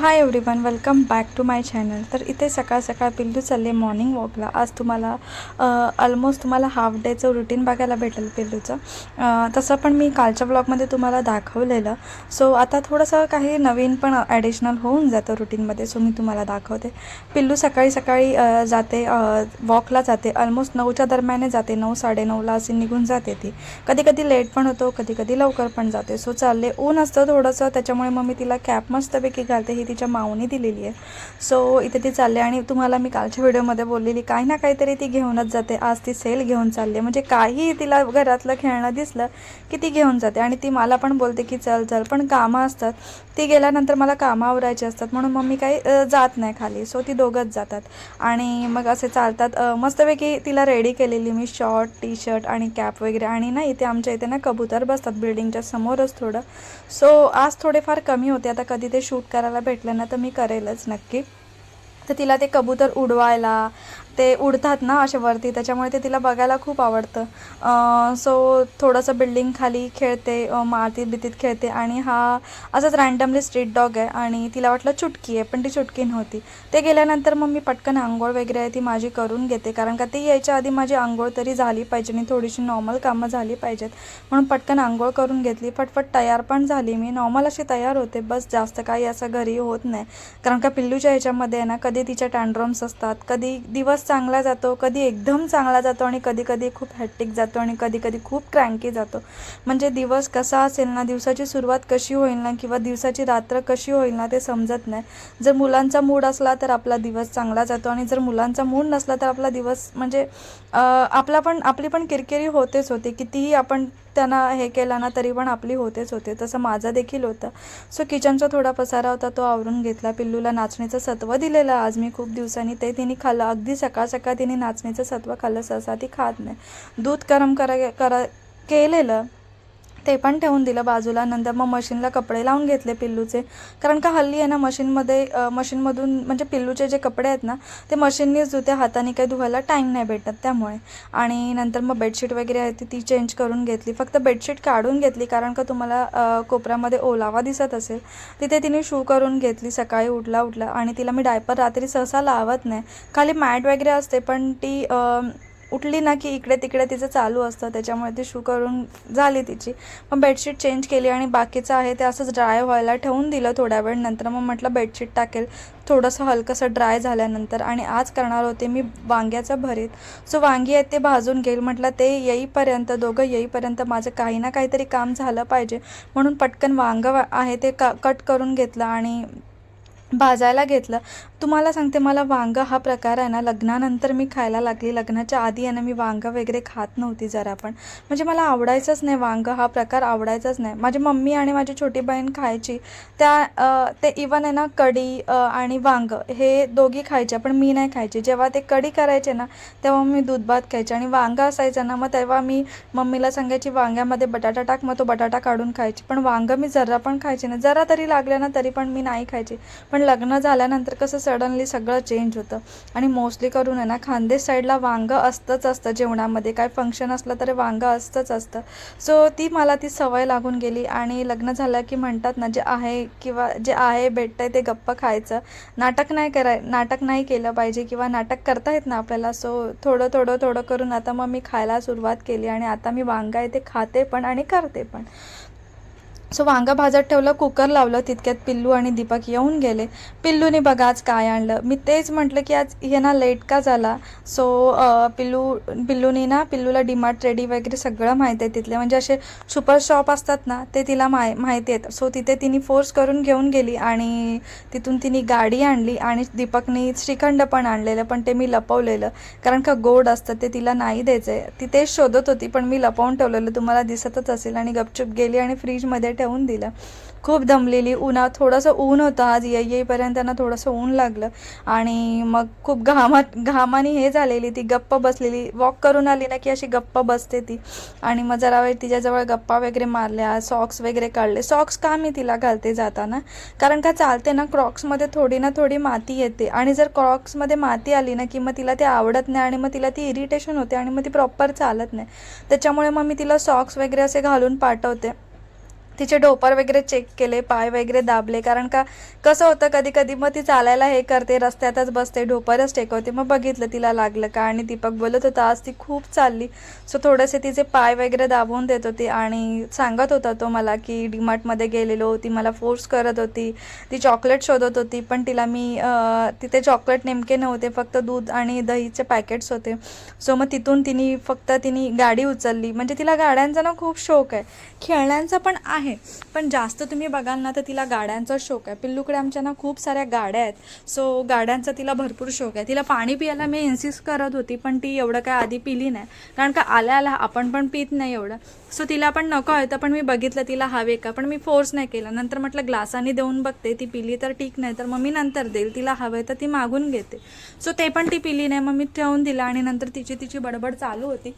Hi everyone welcome back to my channel तर इथे सकाळ सकाळ पिल्लू चालले मॉर्निंग वॉकला आज तुम्हाला ऑलमोस्ट तुम्हाला हाफ डेचं रुटीन बघायला भेटेल पिल्लूचं तसं पण मी कालच्या ब्लॉगमध्ये तुम्हाला दाखवलेलं. सो आता थोडंसं काही नवीन पण ॲडिशनल होऊन जातं रुटीनमध्ये सो मी तुम्हाला दाखवते. पिल्लू सकाळी सकाळी जाते वॉकला जाते. ऑलमोस्ट नऊच्या दरम्याने जाते. नऊ साडेनऊला अशी निघून जाते ती. कधी कधी लेट पण होतो कधी कधी लवकर पण जाते. सो चालले ऊन असतं थोडंसं त्याच्यामुळे मग मी तिला कॅप मस्तपैकी घालते. ही तिच्या माऊनी दिलेली आहे. सो इथे ती चालली आणि तुम्हाला मी कालच्या व्हिडिओमध्ये बोललेली काही ना काहीतरी ती घेऊनच जाते. आज ती सेल घेऊन चालली म्हणजे काही तिला घरातलं खेळणं दिसलं की ती घेऊन जाते. आणि ती मला पण बोलते की चल चल. पण कामं असतात. ती गेल्यानंतर मला कामं आवरायची असतात. म्हणून मग मी काही जात नाही खाली. सो ती दोघंच जातात. आणि मग असे चालतात. मस्तपैकी तिला रेडी केलेली मी शॉर्ट टी शर्ट आणि कॅप वगैरे. आणि ना इथे आमच्या इथे ना कबूतर बसतात. बिल्डिंगच्या समोरच थोडं. सो आज थोडेफार कमी होते. आता कधी ते शूट करायला भेटलं ना तर मी करेलच नक्की. तर तिला ते कबूतर उडवायला ते उडतात ना असे वरती त्याच्यामुळे ते तिला बघायला खूप आवडतं. सो थोडंसं बिल्डिंग खाली खेळते मातीत बितीत खेळते आणि हा असंच रँडमली स्ट्रीट डॉग आहे आणि तिला वाटलं चुटकी आहे पण ती चुटकी नव्हती. ते गेल्यानंतर मग मी पटकन आंघोळ वगैरे आहे ती माझी करून घेते कारण का ती यायच्या आधी माझी आंघोळ तरी झाली पाहिजे आणि थोडीशी नॉर्मल कामं झाली पाहिजेत. म्हणून पटकन आंघोळ करून घेतली फटफट तयार पण झाली मी. नॉर्मल अशी तयार होते बस जास्त काही असं घरी होत नाही. कारण का पिल्लूच्या ह्याच्यामध्ये आहे ना कधी तिच्या टँड्रम्स असतात कधी दिवस चांगला जातो कधी एकदम चांगला जातो आणि कधी कधी खूप हॅट्टिक जातो आणि कधी कधी खूप क्रँकी जातो. म्हणजे दिवस कसा असेल ना दिवसाची सुरुवात कशी होईल ना किंवा दिवसाची रात्र कशी होईल ना ते समजत नाही. जर मुलांचा मूड असला तर आपला दिवस चांगला जातो आणि जर मुलांचा मूड नसला तर आपला दिवस म्हणजे आपला पण आपली पण किरकिरी होतेच होते. कितीही आपण त्यांना हे केलं ना तरी पण आपली होतेच होते. तसं माझं देखील होतं. सो किचनचा थोडा पसारा होता तो आवरून घेतला. पिल्लूला नाचणीचं सत्व दिलेलं आज मी खूप दिवसांनी. ते तिने खाल्लं. अगदी सकाळ सकाळ तिने नाचणीचं सत्व खाल्लं. सहसा ती खात नाही. दूध गरम करा करा केलेलं ते पण ठेवून दिलं बाजूला. नंतर मग मशीनला कपडे लावून घेतले पिल्लूचे. कारण का हल्ली आहे ना मशीनमध्ये मशीनमधून म्हणजे पिल्लूचे जे कपडे आहेत ना ते मशीननीच धुते हाताने काही धुवायला टाईम नाही भेटत त्यामुळे. आणि नंतर मग बेडशीट वगैरे आहे ती ती चेंज करून घेतली. फक्त बेडशीट काढून घेतली कारण का तुम्हाला कोपऱ्यामध्ये ओलावा दिसत असेल तिथे तिने शू करून घेतली. सकाळी उठला उठला. आणि तिला मी डायपर रात्री सहसा लावत नाही. खाली मॅट वगैरे असते पण ती उठली ना की इकडे तिकडे तिचं चालू असतं त्याच्यामुळे ती शू करून झाली तिची. मग बेडशीट चेंज केली आणि बाकीचं आहे ते असंच ड्राय व्हायला ठेवून दिलं थोड्या वेळ. नंतर मग म्हटलं बेडशीट टाकेल. थोडंसं हलकंसं ड्राय झाल्यानंतर आणि आज करणार होते मी वांग्याचं भरीत. सो वांगी आहेत ते भाजून घेईल. म्हटलं ते येईपर्यंत दोघं येईपर्यंत माझं काही ना काहीतरी काम झालं पाहिजे. म्हणून पटकन वांगं वा- आहे ते क कट करून घेतलं आणि भाजायला घेतलं. तुम्हाला सांगते मला वांगं हा प्रकार आहे ना लग्नानंतर मी खायला लागली. लग्नाच्या आधी आहे ना मी वांगं वगैरे खात नव्हती जरा पण. म्हणजे मला आवडायचंच नाही वांगं हा प्रकार आवडायचाच नाही. माझी मम्मी आणि माझी छोटी बहीण खायची. त्या ते इवन आहे ना कढी आणि वांगं हे दोघी खायचे पण मी नाही खायची. जेव्हा ते कढी करायचे ना तेव्हा मी दूध भात खायचे. आणि वांगं असायचं ना मग तेव्हा मी मम्मीला सांगायची वांग्यामध्ये बटाटा टाक. मग तो बटाटा काढून खायची. पण वांगं मी जरा पण खायचे नाही. जरा तरी लागलं ना तरी पण मी नाही खायची. पण पण लग्न झाल्यानंतर कसं सडनली सगळं चेंज होतं. आणि मोस्टली करून आहे ना खानदेश साईडला वांगं असतंच असतं जेवणामध्ये. काय फंक्शन असलं तरी वांगं असतंच असतं. सो ती मला ती सवय लागून गेली. आणि लग्न झालं की म्हणतात ना जे आहे किंवा जे आहे भेटतंय ते गप्प खायचं. नाटक नाही कराय नाटक नाही केलं पाहिजे किंवा नाटक करता येत ना आपल्याला. सो थोडं थोडं थोडं करून आता मग मी खायला सुरुवात केली. आणि आता मी वांगा आहे ते खाते पण आणि करते पण. सो वांगा भाजत ठेवलं कुकर लावलं तितक्यात पिल्लू आणि दीपक येऊन गेले. पिल्लूने बघा आज काय आणलं. मी तेच म्हटलं की आज हे ना लेट का झाला? सो पिल्लू पिल्लूनी ना पिल्लूला डिमार्ट रेडी वगैरे सगळं माहीत आहे तिथले. म्हणजे असे सुपर शॉप असतात ना ते तिला माय माहिती आहेत. सो तिथे तिने फोर्स करून घेऊन गेली आणि तिथून तिने गाडी आणली आणि दीपकनी श्रीखंड पण आणलेलं पण ते मी लपवलेलं. कारण का गोड असतं ते तिला नाही द्यायचं आहे ती तेच शोधत होती पण मी लपवून ठेवलेलं. तुम्हाला दिसतच असेल आणि गपचूप गेली आणि फ्रीजमध्ये ठेवून दिलं. खूप दमलेली उन्हात थोडंसं ऊन होतं आज ये येईपर्यंत त्यांना थोडंसं ऊन लागलं. आणि मग खूप घामात घामाने हे झालेली ती गप्प बसलेली. वॉक करून आली ना की अशी गप्प बसते ती. आणि मग जरा वेळ तिच्याजवळ गप्पा वगैरे मारल्या सॉक्स वगैरे काढले. सॉक्स का मी तिला घालते जाताना? कारण का चालते ना क्रॉक्समध्ये थोडी ना थोडी माती येते. आणि जर क्रॉक्समध्ये माती आली ना की मग तिला ते आवडत नाही आणि मग तिला ती इरिटेशन होते आणि मग ती प्रॉपर चालत नाही. त्याच्यामुळे मग मी तिला सॉक्स वगैरे असे घालून पाठवते. तिचे डोपर वगैरे चेक केले पाय वगैरे दाबले. कारण का कसं होतं कधी कधी मग ती चालायला हे करते रस्त्यातच बसते डोपरच टेकवते मग बघितलं तिला लागलं का? आणि दीपक बोलत होता आज ती खूप चालली. सो थोडेसे तिचे पाय वगैरे दाबवून देत होती आणि सांगत होता तो मला की डीमार्टमध्ये गेलेलो ती मला फोर्स करत होती. ती चॉकलेट शोधत होती पण तिला मी तिथे चॉकलेट नेमके नव्हते फक्त दूध आणि दहीचे पॅकेट्स होते. सो मग तिथून तिने फक्त तिने गाडी उचलली. म्हणजे तिला गाड्यांचा ना खूप शौक आहे. खेळण्यांचा पण आहे. पण जास्त तुम्ही बघाल ना तर तिला गाड्यांचा शौक आहे. पिल्लूकडे आमच्या ना खूप साऱ्या गाड्या आहेत. सो गाड्यांचा तिला भरपूर शौक आहे. तिला पाणी पियाला मी इन्सिस्ट करत होती पण ती एवढं काय आधी पिली नाही. कारण का आल्या आल्या आपण पण पित नाही एवढं. सो तिला पण नको आहे तर पण मी बघितलं तिला हवे का? पण मी फोर्स नाही केला. नंतर म्हटलं ग्लासाने देऊन बघते ती पिली तर ठीक नाही तर मग मी नंतर देईल. तिला हवं तर ती मागून घेते. सो ते पण ती पिली नाही. मग मी ठेवून दिला आणि नंतर तिची तिची बडबड चालू होती.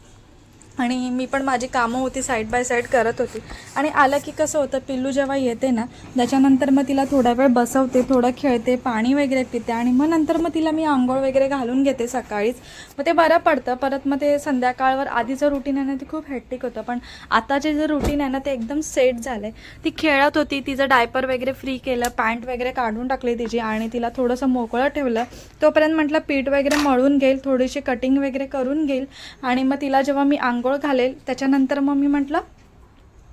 आणि मी पण माझी कामं होती साईड बाय साईड करत होती. आणि आलं की कसं होतं पिल्लू जेव्हा येते ना त्याच्यानंतर मग तिला थोडा वेळ बसवते थोडं खेळते पाणी वगैरे पिते आणि मग नंतर मग तिला मी आंघोळ वगैरे घालून घेते सकाळीच. मग ते बरं पडतं. परत मग ते संध्याकाळवर आधीचं रुटीन आहे ना ते खूप हॅट्टिक होतं. पण आताचे जे रुटीन आहे ना ते एकदम सेट झालं आहे ती खेळत होती तिचं डायपर वगैरे फ्री केलं पॅन्ट वगैरे काढून टाकली तिची आणि तिला थोडंसं मोकळं ठेवलं. तोपर्यंत म्हटलं पीठ वगैरे मळून घेईल थोडीशी कटिंग वगैरे करून घेईल. आणि मग तिला जेव्हा मी आंघोळ घालेल. त्याच्यानंतर मग मी म्हटलं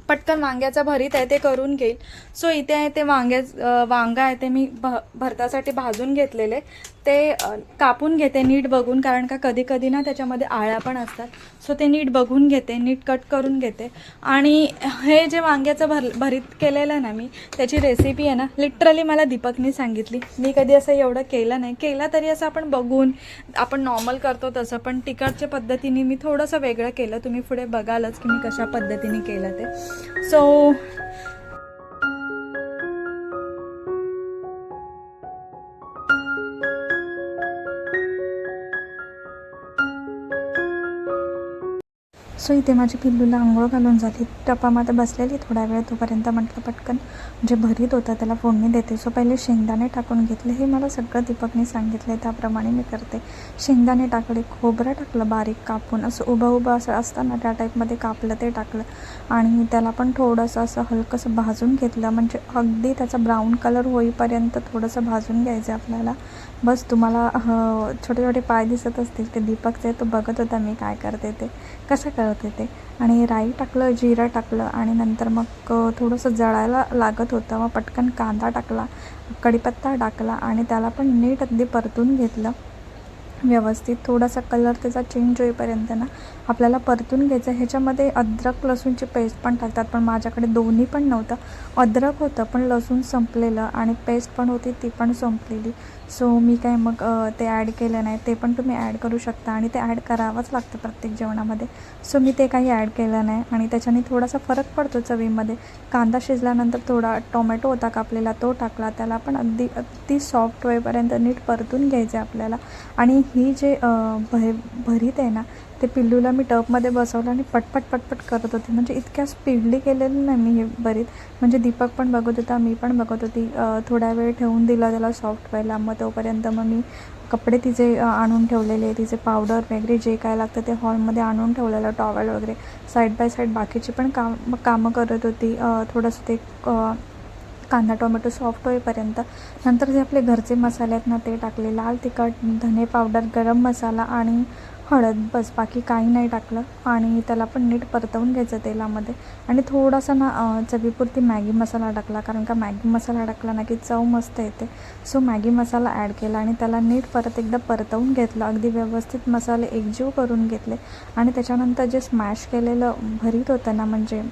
पटकन वांग्याचं भरीत आहे ते करून घेईल. सो इथे आहे ते वांग्या वांगा आहे ते मी भ भरतासाठी भाजून घेतलेले. ते कापून घेते नीट बघून कारण का कधी कधी ना त्याच्यामध्ये आळ्या पण असतात. सो ते नीट बघून घेते नीट कट करून घेते. आणि हे जे वांग्याचं भर भरीत केलेलं आहे ना मी त्याची रेसिपी आहे ना लिटरली मला दीपकने सांगितली. मी कधी असं एवढं केलं नाही. केला तरी असं आपण बघून आपण नॉर्मल करतो तसं पण तिकडच्या पद्धतीने मी थोडंसं वेगळं केलं. तुम्ही पुढे बघालच की मी कशा पद्धतीने केलं ते. सो सो इथे माझी पिल्लूला आंघोळ घालून झाली टपामध्ये बसलेली थोडा वेळ तोपर्यंत म्हटलं पटकन. जे भरीत होतं त्याला फोडणी देते. सो पहिले शेंगदाणे टाकून घेतले. हे मला सगळं दीपकने आहे त्याप्रमाणे मी करते. शेंगदाणे टाकले. खोबरं टाकलं बारीक कापून. असं उभं उभं असं असताना त्या टाईपमध्ये कापलं ते टाकलं. आणि त्याला पण थोडंसं असं हलकंसं भाजून घेतलं. म्हणजे अगदी त्याचा ब्राऊन कलर होईपर्यंत थोडंसं भाजून घ्यायचं आपल्याला. बस तुम्हाला छोटे छोटे पाय दिसत असतील ते दीपकचे. तो बघत होता मी काय करते ते? कसं करत ते आणि राई टाकलं जिरं टाकलं आणि नंतर मग थोडंसं जळायला लागत होतं. मग पटकन कांदा टाकला कढीपत्ता टाकला आणि त्याला पण नीट अगदी परतून घेतलं. व्यवस्थित थोडासा कलर त्याचा चेंज होईपर्यंत ना आपल्याला परतून घ्यायचं. ह्याच्यामध्ये अद्रक लसूणची पेस्ट पण टाकतात पण माझ्याकडे दोन्ही पण नव्हतं. अद्रक होतं पण लसूण संपलेलं आणि पेस्ट पण होती ती पण संपलेली. सो मी काय मग ते ॲड केलं नाही. ते पण तुम्ही ॲड करू शकता आणि ते ॲड करावंच लागतं प्रत्येक जेवणामध्ये. सो मी ते काही ॲड केलं नाही आणि त्याच्याने थोडासा फरक पडतो चवीमध्ये. कांदा शिजल्यानंतर थोडा टोमॅटो होता कापलेला तो टाकला. त्याला पण अगदी अगदी सॉफ्ट होईपर्यंत नीट परतून घ्यायचं आहे आपल्याला. आणि ही जे अ, भर भरीत आहे ना ते पिल्लूला मी टबमध्ये बसवलं आणि पटपट पटपट करत होती. म्हणजे इतक्या स्पीडली केलेलं नाही मी हे बरीत म्हणजे दीपक पण बघत होता मी पण बघत होती. थोडा थोड्या वेळ ठेवून दिला त्याला सॉफ्ट व्हायला मग तोपर्यंत मग मी कपडे तिचे आणून ठेवलेले तिचे पावडर वगैरे जे काय लागतं ते हॉलमध्ये आणून ठेवलेलं टॉवेल वगैरे. साईड बाय साईड बाकीची पण काम कामं करत होती. थोडंसं ते कांदा टोमॅटो सॉफ्ट होईपर्यंत. नंतर जे आपले घरचे मसाले आहेत ना ते टाकले. लाल तिखट धने पावडर गरम मसाला आणि हळद बस बाकी काही नाही टाकलं आणि त्याला पण नीट परतवून घ्यायचं तेलामध्ये. आणि थोडासा ना चवीपुरती मॅगी मसाला टाकला कारण का मॅगी मसाला टाकला ना की चव मस्त येते. सो मॅगी मसाला ॲड केला आणि त्याला नीट परत एकदा परतवून घेतलं. अगदी व्यवस्थित मसाले एकजीव करून घेतले. आणि त्याच्यानंतर जे स्मॅश केलेलं भरीत होतं ना म्हणजे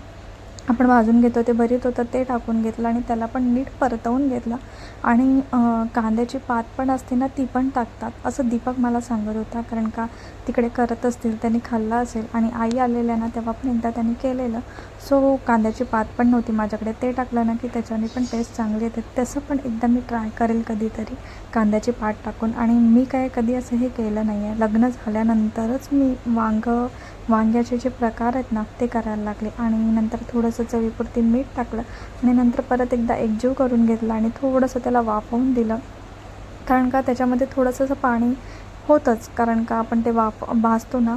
आपण भाजून घेतो ते भरीत होतं ते टाकून घेतलं आणि त्याला पण नीट परतवून घेतलं. आणि कांद्याची पात पण असते ना ती पण टाकतात असं दीपक मला सांगत होता. कारण का तिकडे करत असतील त्यांनी खाल्लं असेल आणि आई आलेल्या ना तेव्हा पण एकदा त्यांनी केलेलं. सो कांद्याची पात पण नव्हती माझ्याकडे. ते टाकलं ना की त्याच्याने पण टेस्ट चांगली येते. तसं पण एकदा मी ट्राय करेल कधीतरी कांद्याची पात टाकून. आणि मी काय कधी असं हे केलं नाही आहे लग्न झाल्यानंतरच मी वांगं वांग्याचे जे प्रकार आहेत ना ते करायला लागले. आणि नंतर थोडंसं चवीपुरती मीठ टाकलं आणि नंतर परत एकदा एकजीव करून घेतला आणि थोडंसं त्याला वाफवून दिलं. कारण का त्याच्यामध्ये थोडंसं असं पाणी होतंच. कारण का आपण ते वाफ भाजतो ना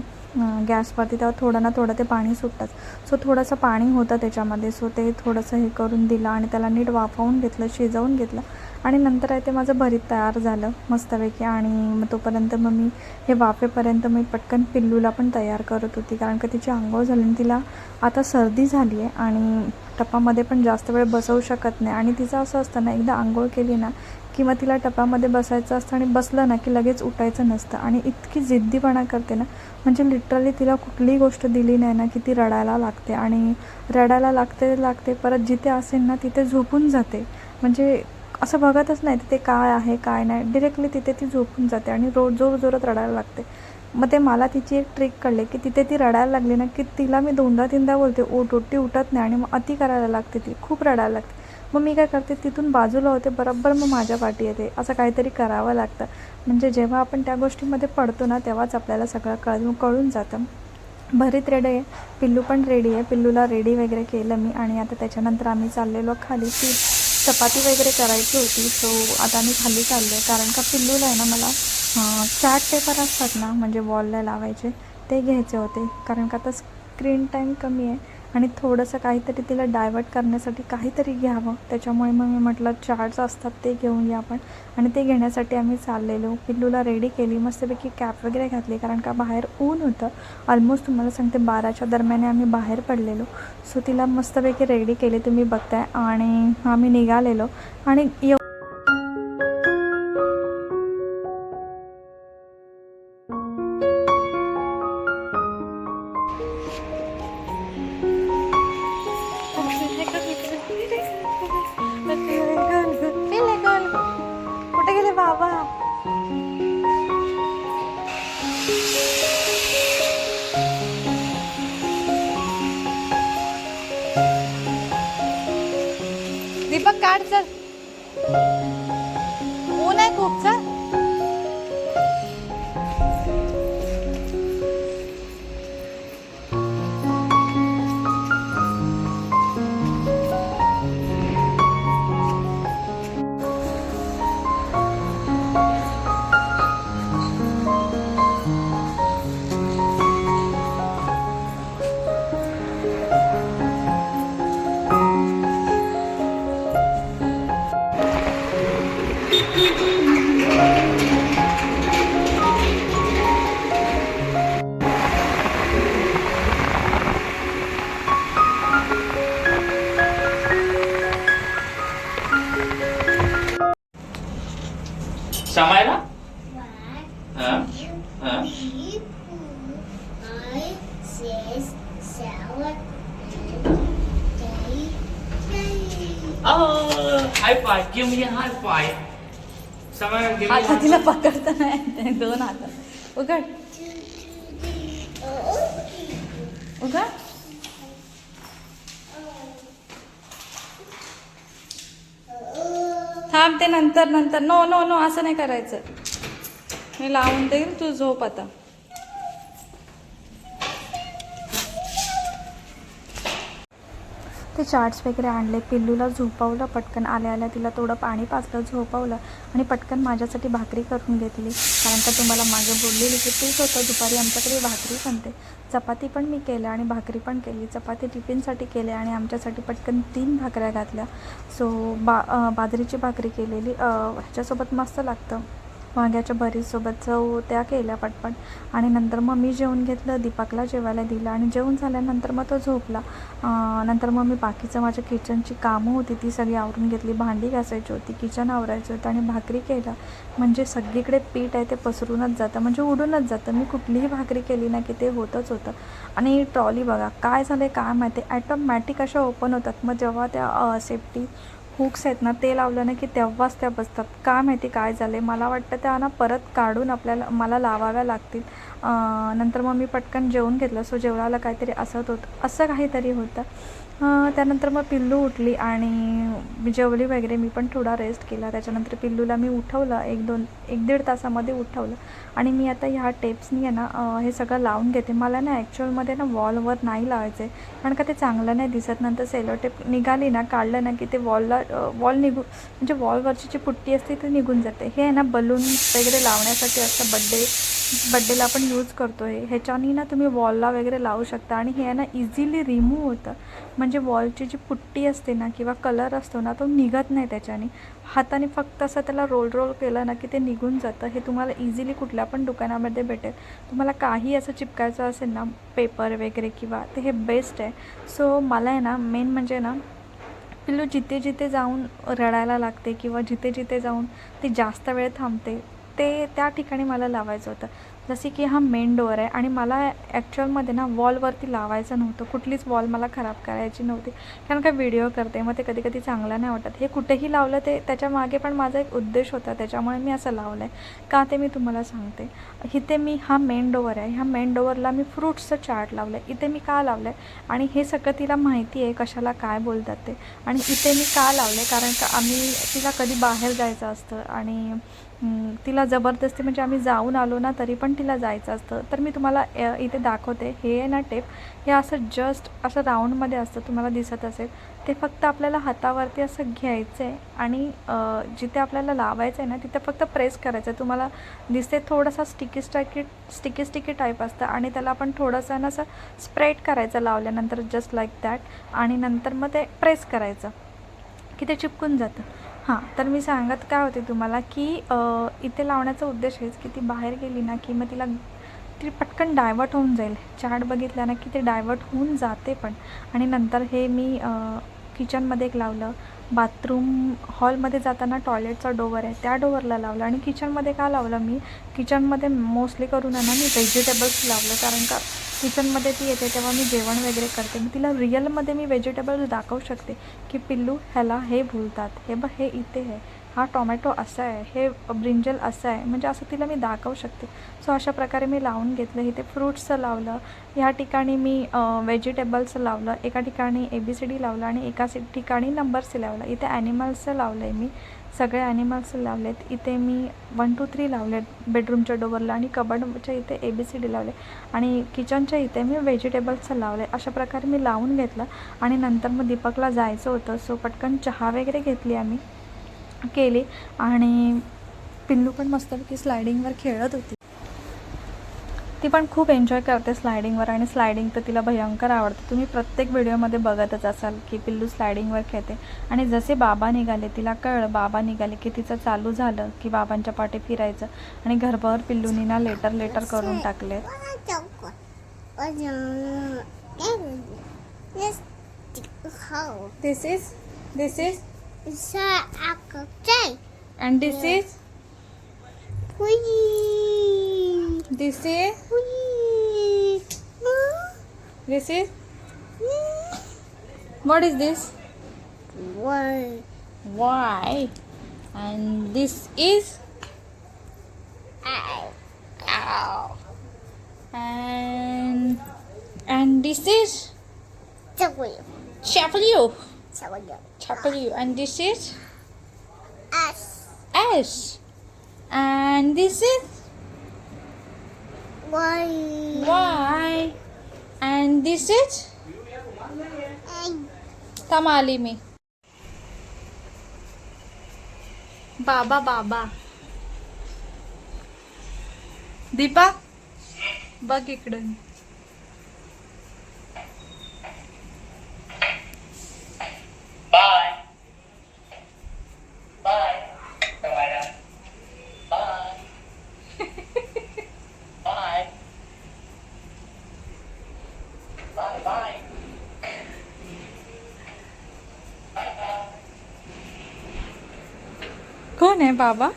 गॅसवरती तेव्हा थोडं ना थोडं ते पाणी सुटतंच. सो थोडंसं पाणी होतं त्याच्यामध्ये. सो ते थोडंसं हे करून दिलं आणि त्याला नीट वाफवून घेतलं शिजवून घेतलं. आणि नंतर आहे ते माझं भरीत तयार झालं मस्तपैकी. आणि मग तोपर्यंत मग मी हे वाफेपर्यंत मी पटकन पिल्लूला पण तयार करत होती. कारण का तिची आंघोळ झाली आणि तिला आता सर्दी झाली आहे आणि टपामध्ये पण जास्त वेळ बसवू शकत नाही. आणि तिचं असं असतं ना एकदा आंघोळ केली ना की मग तिला टपामध्ये बसायचं असतं आणि बसलं ना की लगेच उठायचं नसतं. आणि इतकी जिद्दीपणा करते ना म्हणजे लिटरली तिला कुठलीही गोष्ट दिली नाही ना की ती रडायला लागते. आणि रडायला लागते लागते परत जिथे असेल ना तिथे झोपून जाते. म्हणजे असं बघतच नाही तिथे काय आहे काय नाही. डिरेक्टली तिथे ती झोपून जाते आणि रोज जोर जोरात रडायला लागते. मग ते मला तिची एक ट्रिक कळली की तिथे ती रडायला लागली ना की तिला मी दोनदा तीनदा बोलते. ओट ओटी उठत नाही आणि मग अति करायला लागते ती. खूप रडायला लागते. मग मी काय करते तिथून बाजूला होते. बरोबर मग माझ्या पाठी येते. असं काहीतरी करावं लागतं. म्हणजे जेव्हा आपण त्या गोष्टीमध्ये पडतो ना तेव्हाच आपल्याला सगळं कळून कळून जातं. भरीत रेडी आहे. पिल्लू पण रेडी आहे. पिल्लूला रेडी वगैरे केलं मी आणि आता त्याच्यानंतर आम्ही चाललेलो खाली. ती चपाती वगैरे करायची होती सो आता मी खाली चाललो आहे. कारण का पिल्लूला आहे ना मला चार्ट पेपर असतात ना म्हणजे वॉलला लावायचे ते घ्यायचे होते. कारण का आता स्क्रीन टाईम कमी आहे. आणि थोडंसं काहीतरी तिला डायवर्ट करण्यासाठी काहीतरी घ्यावं. त्याच्यामुळे मग मी म्हटलं चार्ट्स असतात ते घेऊन या आपण आणि ते घेण्यासाठी आम्ही चाललेलो. पिल्लूला रेडी केली. मस्तपैकी कॅप वगैरे घातली. कारण का बाहेर ऊन होतं. ऑलमोस्ट तुम्हाला सांगते बाराच्या दरम्यान आम्ही बाहेर पडलेलो. सो तिला मस्तपैकी रेडी केली. तुम्ही बघताय. आणि आम्ही निघालेलो. आणि दीपक काढ चल. समायला हा हा I says salad and day hi fi give me a high five समाय give me a आता high तिला पकडता नाही येत. दोन हात उघड उघड थांब ते नंतर नंतर. नो नो नो असं नाही करायचं. मी लावून देईल तू झोप आता. ते चार्ट्स वगैरे आणले पिल्लूला झोपवलं पटकन आल्या आल्या तिला थोडं पाणी पाजलं झोपवलं आणि पटकन माझ्यासाठी भाकरी करून घेतली. कारण का तुम्हाला मागे बोललेली की तीच होतं दुपारी आमच्याकडे भाकरी बनते. चपाती पण मी केलं आणि भाकरी पण केली. चपाती टिफिनसाठी केले आणि आमच्यासाठी पटकन तीन भाकऱ्या घातल्या. सो बा बाजरीची भाकरी केलेली. ह्याच्यासोबत मस्त लागतं. वांग्याच्या भरीसोबत चव त्या केल्या पटपट. आणि नंतर मग मी जेवण घेतलं दीपकला जेवायला दिलं आणि जेवण झाल्यानंतर मग तो झोपला. नंतर मग मी बाकीचं माझ्या किचनची कामं होती ती सगळी आवरून घेतली. भांडी घासायची होती किचन आवरायचं होतं आणि भाकरी केलं म्हणजे सगळीकडे पीठ आहे ते पसरूनच जातं. म्हणजे उडूनच जातं. मी कुठलीही भाकरी केली ना की ते होतच होतं. आणि ट्रॉली बघा काय झालं आहे काय माहिती? ॲटोमॅटिक अशा ओपन होतात. मग जेव्हा त्या सेफ्टी हुक्स आहेत ना ते लावलं ना की तेव्हाच त्या बसतात. का माहिती काय झालं आहे मला वाटतं त्या ना परत काढून आपल्याला मला लावाव्या लागतील. नंतर मग मी पटकन जेवून घेतलं. सो जेवणाला काहीतरी असत होतं. असं काहीतरी होतं. त्यानंतर मग पिल्लू उठली आणि जेवली वगैरे मी पण थोडा रेस्ट केला. त्याच्यानंतर पिल्लूला मी उठवलं एक दोन एक दीड तासामध्ये उठवलं. आणि मी आता ह्या टेप्सनी आहे ना हे सगळं लावून घेते. मला ना ॲक्च्युअलमध्ये ना वॉलवर नाही लावायचं आहे कारण का ते चांगलं नाही दिसत. नंतर सेलो टेप निघाली ना काढलं ना की ते वॉलला वॉल निघू म्हणजे वॉलवरची जी पुट्टी असते ती निघून जाते. हे आहे ना बलून वगैरे लावण्यासाठी असतं बड्डे बड्डेला आपण यूज करतो आहे ह्याच्यानी ना तुम्ही वॉलला वगैरे लावू शकता. आणि हे ना इझिली रिमूव्ह होतं. म्हणजे वॉलची जी पुट्टी असते ना किंवा कलर असतो ना तो निघत नाही त्याच्याने. हाताने फक्त असं त्याला रोल रोल केलं ना की ते निघून जातं. हे तुम्हाला इझिली कुठल्या पण दुकानामध्ये भेटेल. तुम्हाला काही असं चिपकायचं असेल ना पेपर वगैरे किंवा ते हे बेस्ट आहे. सो मला आहे ना मेन म्हणजे ना पिल्लू जिथे जिथे जाऊन रडायला लागते किंवा जिथे जिथे जाऊन ती जास्त वेळ थांबते ते त्या ठिकाणी मला लावायचं होतं. जसे की हा मेन डोअर आहे आणि मला ॲक्च्युअलमध्ये ना वॉलवरती लावायचं नव्हतं. कुठलीच वॉल मला खराब करायची नव्हती. कारण का व्हिडिओ करते मग ते कधी कधी चांगलं नाही वाटत. हे कुठेही लावलं ते त्याच्यामागे पण माझा एक उद्देश होता. त्याच्यामुळे मी असं लावलं आहे का ते मी तुम्हाला सांगते. इथे मी हा मेन डोअर आहे. ह्या मेन डोअरला मी फ्रूट्सचं चार्ट लावलं आहे इथे मी का लावलं आहे आणि हे सगळं तिला माहिती आहे कशाला काय बोलतात ते. आणि इथे मी का लावले कारण का आम्ही तिला कधी बाहेर जायचं असतं आणि तिला जबरदस्ती म्हणजे आम्ही जाऊन आलो ना तरी पण तिला जायचं असतं. तर मी तुम्हाला इथे दाखवते. हे आहे ना टेप. हे असं जस्ट असं राऊंडमध्ये असतं तुम्हाला दिसत असेल. ते फक्त आपल्याला हातावरती असं घ्यायचं आहे आणि जिथे आपल्याला लावायचं आहे ना तिथे फक्त प्रेस करायचं आहे तुम्हाला दिसते थोडासा sticky stacky sticky sticky type असतं आणि त्याला आपण थोडंसं ना असं स्प्रेड करायचं लावल्यानंतर जस्ट लाईक दॅट आणि नंतर मग ते प्रेस करायचं. की ते चिपकून जातं. हां तर मी सांगत काय होते तुम्हाला की इथे लावण्याचा उद्देश हेच की ती बाहेर गेली ना की मग तिला ती पटकन डायवर्ट होऊन जाईल. चार्ट बघितला ना की ते डायवर्ट होऊन जाते पण. आणि नंतर हे मी किचनमध्ये एक लावलं. बाथरूम हॉलमध्ये जाताना टॉयलेटचा डोवर आहे त्या डोवरला लावलं. आणि किचनमध्ये का लावलं मी? किचनमध्ये मोस्टली करून आहे ना मी व्हेजिटेबल्स लावलं. कारण का किचनमध्ये ती येते तेव्हा मी जेवण वगैरे करते. मी तिला रिअलमध्ये मी व्हेजिटेबल्स दाखवू शकते की पिल्लू ह्याला हे भुलतात. हे बघ हे इथे आहे. हा टॉमॅटो असा आहे. हे ब्रिंजल असं आहे. म्हणजे असं तिला मी दाखवू शकते. सो अशा प्रकारे मी लावून घेतलं. इथे फ्रूट्सचं लावलं. ह्या ठिकाणी मी व्हेजिटेबल्सचं लावलं. एका ठिकाणी ए बी सी डी लावलं आणि एका ठिकाणी नंबर्सचं लावलं. इथे ॲनिमल्सचं लावलं आहे मी. सगळे ॲनिमल्स लावलेत. इथे मी वन टू थ्री लावलेत बेडरूमच्या डोवरला आणि कबडच्या इथे ए बी सी डी लावले. आणि किचनच्या इथे मी व्हेजिटेबल्सचं लावले. अशा प्रकारे मी लावून घेतलं. आणि नंतर मग दीपकला जायचं होतं. सो पटकन चहा वगैरे घेतली आम्ही. केली. आणि पिल्लू पण मस्तपैकी स्लायडिंगवर खेळत होती. ती पण खूप एन्जॉय करते स्लायडिंगवर आणि स्लायडिंग तर तिला भयंकर आवडते तुम्ही प्रत्येक व्हिडिओमध्ये बघतच असाल की पिल्लू स्लायडिंगवर खेळते आणि जसे बाबा निघाले तिला कळलं बाबा निघाले की तिचं चालू झालं की बाबांच्या पाठी फिरायचं आणि घरभर पिल्लूनी ना लेटर लेटर करून टाकले? This is this is and this is This is. This is. What is this? Why? Why? And this is. Ow. Ow. And and this is. Chapalio. Chapalio. Chapalio. And this is. S. S. And this is Y. Y. And this is Tamali me. Baba Baba. Deepa, bagi iकडे कोण आहे बाबा?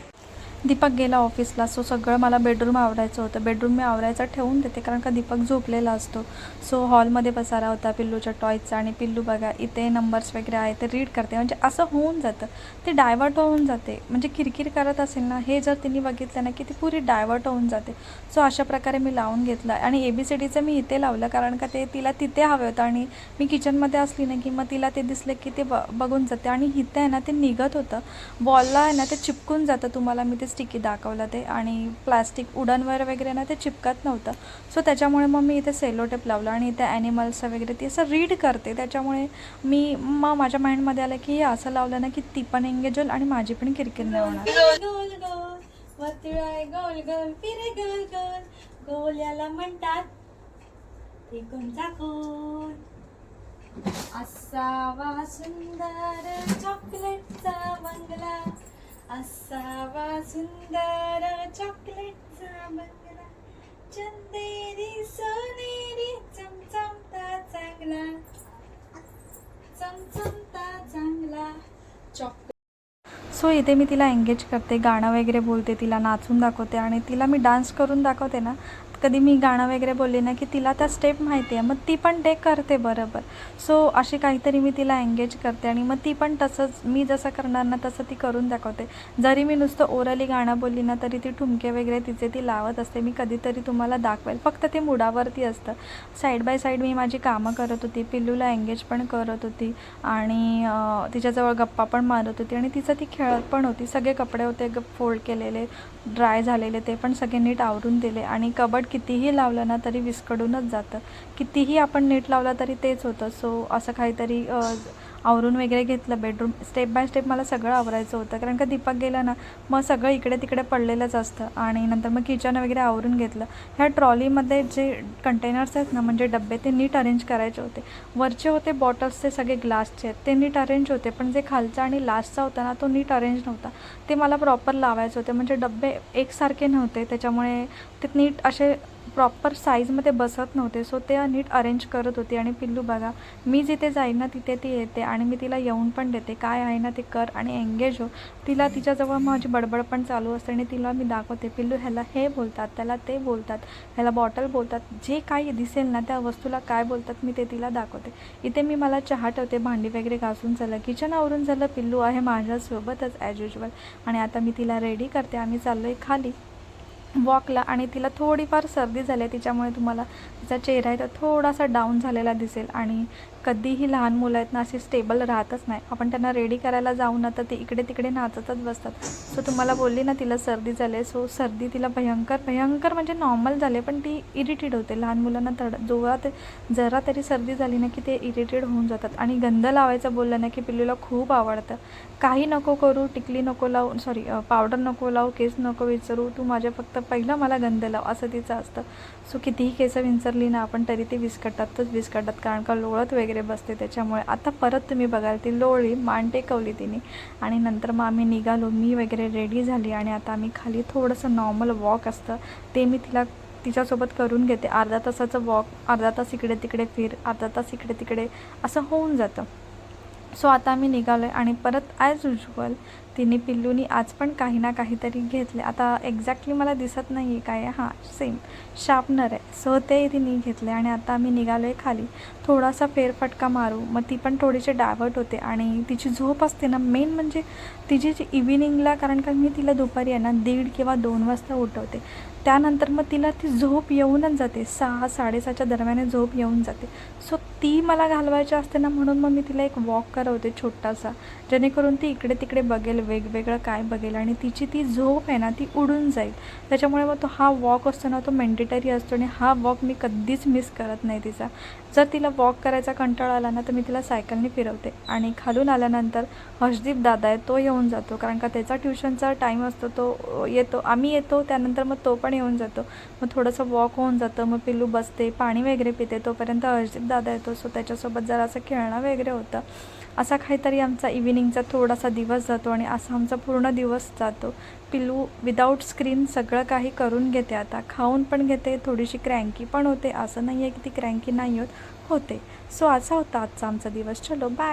दीपक गेला ऑफिसला. So सगळं मला bedroom आवरायचं होतं. बेडरूम मी आवरायचा ठेवून देते कारण का दीपक झोपलेला असतो. सो हॉलमध्ये बसारा होता पिल्लूच्या टॉयचा आणि पिल्लू बघा इथे नंबर्स वगैरे आहे ते रीड करते. म्हणजे असं होऊन जातं. ते डायवर्ट होऊन जाते. म्हणजे किरकिर करत असेल ना हे जर तिने बघितलं ना की ती पुरी डायवर्ट होऊन जाते. सो अशा प्रकारे मी लावून घेतलं आणि ए बी सी डीचं मी इथे लावलं कारण का ते तिला तिथे हवे होतं आणि मी किचनमध्ये असली ना की मग तिला ते दिसलं की ते ब बघून जाते. आणि इथे आहे ना ते निघत होतं. बॉलला आहे ना ते चिपकून जातं तुम्हाला. मी ते स्टिकी दाखवलं ते आणि प्लास्टिक उडनवर वगैरे ना ते चिपकत नव्हतं. सो त्याच्यामुळे मग मी इथे सेलो टेप लावलं आणि इथे ॲनिमल्स वगैरे ती असं रीड करते. त्याच्यामुळे मी मग माझ्या माइंडमध्ये आलं की हे असं लावलं ना की ती पण एंगेज होईल आणि माझी पण किरकिर नाही होणार. वर्तुळाय गोल फिरे याला म्हणतात त्रिकोणचा कोण असावा सुंदर चॉकलेटचा बंगला. असावा सुंदर चॉकलेटचा बंगला. चंदेरी सोनेरी चमचमता चांगला. चमचमता चांगला. चॉकलेट सो इथे मी तिला एंगेज करते गाणं वगैरे बोलते तिला नाचून दाखवते आणि तिला मी डान्स करून दाखवते ना कधी मी गाणं वगैरे बोलले ना की तिला त्या स्टेप माहिती आहे मग ती पण ते करते बरोबर. सो अशी काहीतरी मी तिला एंगेज करते आणि मग ती पण तसंच मी जसं करणार ना तसं ती करून दाखवते. जरी मी नुसतं ओरली गाणं बोलली ना तरी ती ठुमके वगैरे तिचे ती लावत असते. मी कधीतरी तुम्हाला दाखवेल. फक्त ते मुडावरती असतं. साईड बाय साईड मी माझी कामं करत होती. पिल्लूला एंगेज पण करत होती. आणि तिच्याजवळ गप्पा पण मारत होती. आणि तिचं ती खेळत पण होती. सगळे कपडे होते फोल्ड केलेले ड्राय झालेले ते पण सगळे नीट आवरून दिले. आणि कबड कितीही लावलं ना तरी विस्कडूनच जातं. कितीही आपण नीट लावलं तरी तेच होतं. सो असं काहीतरी आवरून वगैरे घेतलं बेडरूम स्टेप बाय स्टेप मला सगळं आवरायचं होतं. कारण का दीपक गेला ना मग सगळं इकडे तिकडे पडलेलंच असतं. आणि नंतर मग किचन वगैरे आवरून घेतलं. ह्या ट्रॉलीमध्ये जे कंटेनर्स आहेत ना म्हणजे डबे ते नीट अरेंज करायचे होते. वरचे होते बॉटल्सचे सगळे ग्लासचे आहेत. ते नीट अरेंज होते पण जे खालचा आणि लास्टचा होता ना तो नीट अरेंज नव्हता. ते मला प्रॉपर लावायचे होते. म्हणजे डबे एकसारखे नव्हते. त्याच्यामुळे ते नीट असे प्रॉपर साईजमध्ये बसत नव्हते. सो ते नीट अरेंज करत होती. आणि पिल्लू बघा मी जिथे जाईन ना तिथे ती येते आणि मी तिला येऊन पण देते. काय आहे ना ते कर आणि एंगेज हो. तिला तिच्याजवळ माझी बडबड पण चालू असते आणि तिला मी दाखवते. पिल्लू ह्याला हे बोलतात त्याला ते बोलतात ह्याला बॉटल बोलतात. जे काही दिसेल ना त्या वस्तूला काय बोलतात मी ते तिला दाखवते. इथे मी मला चहा ठेवते भांडी वगैरे घासून झालं. किचन आवरून झालं पिल्लू आहे माझ्यासोबतच ॲज युजल आणि आता मी तिला रेडी करते. आम्ही चाललो आहे खाली. वॉकला आणि तिला थोडीफार सर्दी झाली आहे तिच्यामुळे तुम्हाला तिचा चेहरा आहे तर थोडासा डाऊन झालेला दिसेल आणि कधीही लहान मुलं आहेत ना अशी स्टेबल राहतच नाही. आपण त्यांना रेडी करायला जाऊ ना तर ते इकडे तिकडे नाचतच बसतात. सो तुम्हाला बोलली ना तिला सर्दी झाली आहे. सो सर्दी तिला भयंकर भयंकर म्हणजे नॉर्मल झाले पण ती इरिटेड होते. लहान मुलांना तड जोरा ते जरा तरी सर्दी झाली ना की ते इरिटेड होऊन जातात. आणि गंध लावायचं बोललं ना की पिल्लूला खूप आवडतं. काही नको करू टिकली नको लावू सॉरी पावडर नको लावू केस नको विचारू. तू माझ्या फक्त पहिलं मला गंध लाव असं तिचं असतं. सो कितीही केस विंचरली ना आपण तरी ती विस्कटतातच विस्कटतात. कारण का लोळत वगैरे बसते त्याच्यामुळे आता परत तुम्ही बघाल ती लोळी मान टेकवली तिने. आणि नंतर मग आम्ही निघालो मी वगैरे रेडी झाली आणि आता आम्ही खाली थोडंसं नॉर्मल वॉक असतं. ते मी तिला तिच्यासोबत करून घेते. अर्धा तासाचं वॉक अर्धा तास इकडे तिकडे फिर अर्धा तास इकडे तिकडे असं होऊन जातं. सो आता आम्ही निघालो आहे आणि परत ॲज युजल तिने पिल्लूनी आज पण काही ना काहीतरी घेतले. आता एक्झॅक्टली मला दिसत नाही आहे. काय हां सेम शार्पनर आहे. सो ते तिने घेतले आणि आता आम्ही निघालो आहे खाली. थोडासा फेरफटका मारू. मग ती पण थोडीशी डायवर्ट होते आणि तिची झोप असते ना. मेन म्हणजे तिची जी इव्हिनिंगला कारण का मी तिला दुपारी आहे ना दीड किंवा दोन वाजता उठवते. त्यानंतर मग तिला ती झोप येऊनच जाते. सहा साडेसहाच्या दरम्यान झोप येऊन जाते. सो ती मला घालवायची असते ना म्हणून मग मी तिला एक वॉक करवते छोटासा. जेणेकरून ती इकडे तिकडे बघेल वेगवेगळं काय बघेल आणि तिची ती झोप आहे ना ती उडून जाईल. त्याच्यामुळे मग तो हा वॉक असतो ना तो मेंडेटरी असतो आणि हा वॉक मी कधीच मिस करत नाही तिचा. जर तिला वॉक करायचा कंटाळा आला ना तर मी तिला सायकलने फिरवते. आणि खालून आल्यानंतर हर्षदीप दादा आहे तो येऊन जातो. कारण का त्याचा ट्युशनचा टाईम असतो तो येतो आम्ही येतो. त्यानंतर मग तो पण येऊन जातो. मग थोडंसं वॉक होऊन जातं. मग पिल्लू बसते पाणी वगैरे पिते. तोपर्यंत अर्जित दादा येतो. सो त्याच्यासोबत जरा असं खेळणं वगैरे होतं. असा काहीतरी आमचा इव्हिनिंगचा थोडासा दिवस जातो आणि असा आमचा पूर्ण दिवस जातो. पिल्लू विदाऊट स्क्रीन सगळं काही करून घेते आता. खाऊन पण घेते थोडीशी क्रँकी पण होते. असं नाही आहे की ती क्रँकी नाही होत होते. सो असा होता आजचा आमचा दिवस. चलो बाय